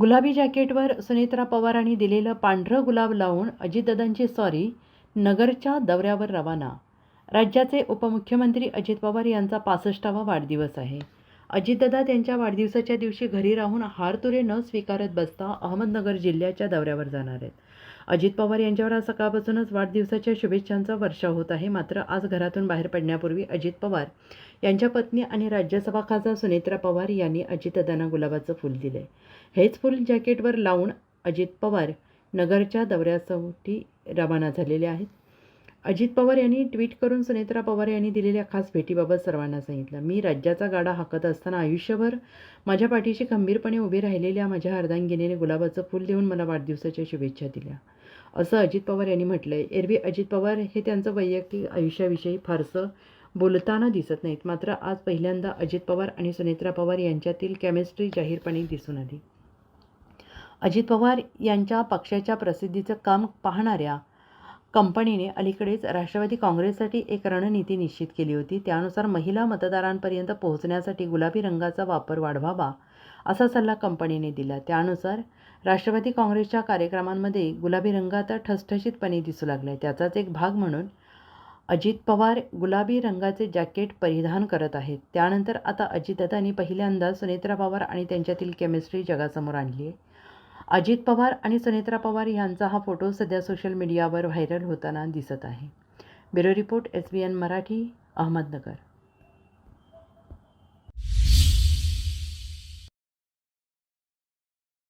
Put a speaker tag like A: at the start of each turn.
A: गुलाबी जॅकेटवर सुनेत्रा पवारांनी दिलेलं पांढरं गुलाब लावून अजितदादांची सॉरी नगरच्या दौऱ्यावर रवाना. राज्याचे उपमुख्यमंत्री अजित पवार यांचा पासष्टावा वाढदिवस आहे. अजितदादा त्यांच्या वाढदिवसाच्या दिवशी घरी राहून हारतुरे न स्वीकारत बसता अहमदनगर जिल्ह्याच्या दौऱ्यावर जाणार आहेत. अजित पवार यांच्यावर आज सकाळपासूनच वाढदिवसाच्या शुभेच्छांचा वर्षाव होत आहे. मात्र आज घरातून बाहेर पडण्यापूर्वी अजित पवार यांच्या पत्नी आणि राज्यसभा खासदार सुनेत्रा पवार यांनी अजितदाना गुलाबाचं फूल दिले हेच फूल जॅकेटवर लावून अजित पवार नगरच्या दौऱ्यासाठी रवाना झालेले आहेत. अजित पवार यांनी ट्विट करून सुनेत्रा पवार यांनी दिलेल्या खास भेटीबाबत सर्वांना सांगितलं. मी राज्याचा गाडा हाकत असताना आयुष्यभर माझ्या पाठीशी खंबीरपणे उभे राहिलेल्या माझ्या अर्धांगिनीने गुलाबाचं फूल देऊन मला वाढदिवसाच्या शुभेच्छा दिल्या. असं अजित पवार यांनी म्हटलं आहे एरवी अजित पवार हे त्यांचं वैयक्तिक आयुष्याविषयी फारसं बोलताना दिसत नाहीत. मात्र आज पहिल्यांदा अजित पवार आणि सुनेत्रा पवार यांच्यातील केमिस्ट्री जाहीरपणे दिसून आली. अजित पवार यांच्या पक्षाच्या प्रसिद्धीचं काम पाहणाऱ्या कंपनीने अलीकडेच राष्ट्रवादी काँग्रेससाठी एक रणनीती निश्चित केली होती. त्यानुसार महिला मतदारांपर्यंत पोहोचण्यासाठी गुलाबी रंगाचा वापर वाढवावा असा सल्ला कंपनीने दिला. त्यानुसार राष्ट्रवादी काँग्रेसच्या कार्यक्रमांमध्ये गुलाबी रंग आता ठसठशीतपणे दिसू लागला. त्याचाच एक भाग म्हणून अजित पवार गुलाबी रंगाचे जॅकेट परिधान करत आहेत. त्यानंतर आता अजितदादांनी पहिल्यांदा सुनेत्रा पवार आणि त्यांच्यातील केमिस्ट्री जगासमोर आणली आहे. अजित पवार आणि सुनेत्रा पवार यांचा हा फोटो सध्या सोशल मीडियावर व्हायरल होताना दिसत आहे. Bureau report S B N Marathi Ahmednagar.